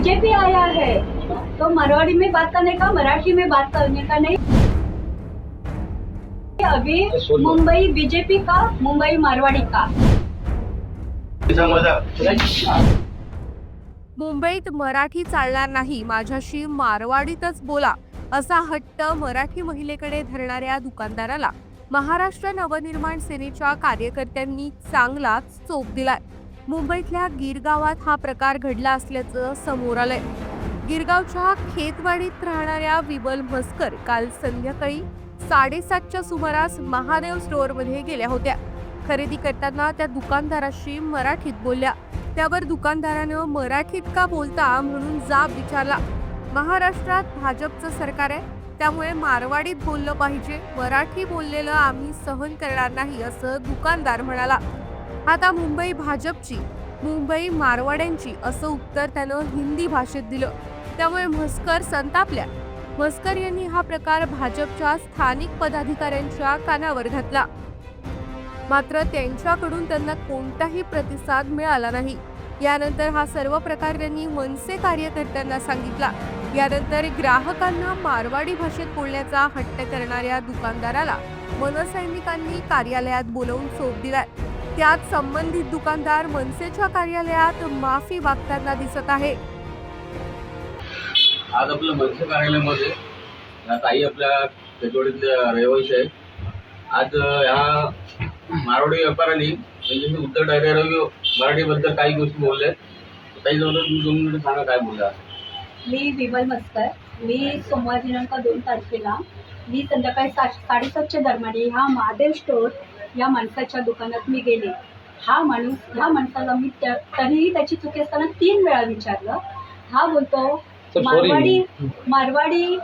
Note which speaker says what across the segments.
Speaker 1: BJP आया है तो मरवाड़ी में बात करने का मराठी में बात करने का नहीं। अभी मुंबई बीजेपी का मुंबई मारवाड़ी का।
Speaker 2: मुंबईत मराठी चालणार नाही माझ्याशी मारवाडीतच बोला असा हट्ट मराठी महिलेकडे धरणाऱ्या दुकानदाराला. महाराष्ट्र नवनिर्माण सेनेच्या कार्यकर्त्यांनी चांगलाच चोप दिलाय. मुंबईतल्या गिरगावात हा प्रकार घडला असल्याचं समोर आलंय. गिरगावच्या खेतवाडीत राहणाऱ्या विबल मस्कर काल संध्याकाळी साडेसातच्या सुमारास महादेव स्टोअरमध्ये गेल्या होत्या. खरेदी करताना त्या दुकानदाराशी मराठीत बोलल्या. त्यावर दुकानदारानं मराठीत का बोलता म्हणून जाब विचारला. महाराष्ट्रात भाजपचं सरकार आहे त्यामुळे मारवाडीत बोललं पाहिजे मराठी बोललेलं आम्ही सहन करणार नाही असं दुकानदार म्हणाला. आता मुंबई भाजपची मुंबई मारवाड्यांची असं उत्तर त्यानं हिंदी भाषेत दिलं. त्यामुळे म्हस्कर संतापल्या. म्हस्कर यांनी हा प्रकार भाजपच्या स्थानिक पदाधिकाऱ्यांच्या कानावर घातला. मात्र त्यांच्याकडून त्यांना कोणताही प्रतिसाद मिळाला नाही. यानंतर हा सर्व प्रकार त्यांनी मनसे कार्यकर्त्यांना सांगितला. यानंतर ग्राहकांना मारवाडी भाषेत बोलण्याचा हट्ट करणाऱ्या दुकानदाराला मनसैनिकांनी कार्यालयात बोलवून सोप दिलाय. त्यात संबंधित दुकानदार मनसेच्या कार्यालयात माफी मागताना दिसत आहे.
Speaker 3: आज आपलं मनसे कार्यालयामध्ये ताई आपल्या कचवडीतल्या रहिवासी आहे आज ह्या मारवाडी व्यापाऱ्यांनी त्यांच्याशी उत्तर डायरेक्ट मराठीबद्दल काही गोष्टी बोलल्या ताई जवळ तुम्ही दोन मिनिटं सांगा काय बोलला
Speaker 1: मी विमल मस्कर. मी सोमवार दिनांक दोन तारखेला मी संध्याकाळी सा साडेसातच्या दरम्यान ह्या महादेव स्टोअर या माणसाच्या दुकानात मी गेले. हा माणूस ह्या माणसाला मी तरीही त्याची चुकी असताना तीन वेळा विचारलं. हा बोलतो मारवाडी मारवाडी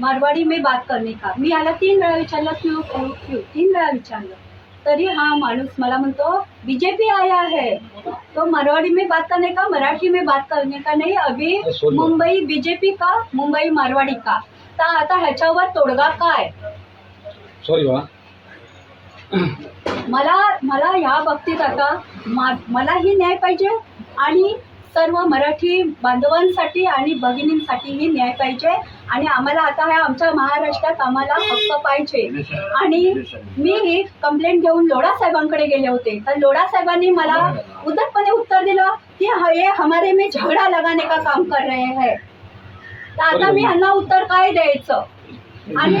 Speaker 1: मारवाडी में बात करने का? मी याला तीन वेळा विचारलं क्यू क्यू क्यू? तीन वेळा विचारलं. तरी हा माणूस मला म्हणतो बीजेपी आया है. तो मारवाड़ी में बात करने का मराठी में बात करने का नहीं अभी मुंबई बीजेपी का मुंबई मारवाडी का? तर आता ह्याच्यावर तोडगा काय?
Speaker 4: सॉरी
Speaker 1: मला मला ह्या बाबतीत आता मा मलाही न्याय पाहिजे आणि सर्व मराठी बांधवांसाठी आणि भगिनींसाठीही न्याय पाहिजे. आणि आम्हाला आता ह्या आमच्या महाराष्ट्रात आम्हाला हक्क पाहिजे. आणि मी कंप्लेंट घेऊन लोढा साहेबांकडे गेले होते. तर लोढा साहेबांनी मला उद्धटपणे उत्तर दिलं की ह- हमारे में झगडा लगाने का काम कर रहे हैं. तर आता मी ह्यांना उत्तर काय द्यायचं? आणि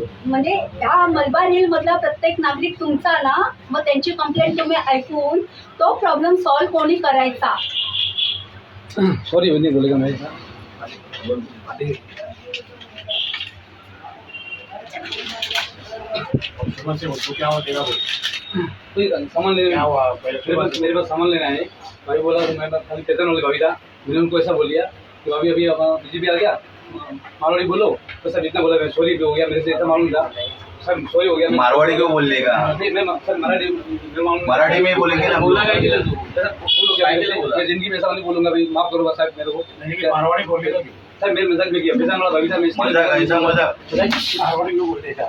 Speaker 1: म्हणजे ह्या मलबार हिल मधला प्रत्येक नागरिक तुमचा ना मग त्यांची कंप्लेंट तुम्ही ऐकून तो प्रॉब्लेम सॉल्व्ह कोणी करायचा?
Speaker 4: सॉरी हिंदी बोलेगा मैं कोई सामान लेने मेरे पास मेरे पास सामान लेना है भाई बोला तो मैं बस खाली चेतन वाली भाभी था मैंने उनको ऐसा बोल दिया कि भाभी अभी बीजेपी आ गया? मारवाड़ी बोलो तो सर इतना बोला सॉरी हो गया मेरे से ऐसा मालूम था सर सॉरी हो गया मैं-
Speaker 5: मारवाड़ी क्यों बोलने का?
Speaker 4: नहीं मैं सर मराठी मैं मालूम-
Speaker 5: मराठी में बोलेंगे ना
Speaker 3: बोला काय केलं तू
Speaker 4: हो गया
Speaker 3: काय। बोला?
Speaker 4: मैं जिंदगी में ऐसा नहीं बोलूंगा भाई माफ करो साहब मेरे को.
Speaker 6: मारवाड़ी बोलेगा क्यों?
Speaker 4: सर मेरे मजाक में किया. पैसा वाला भाभी था मैं इसलिए-
Speaker 5: मजाक ऐसा मजाक.
Speaker 6: मारवाड़ी क्यों बोलने का?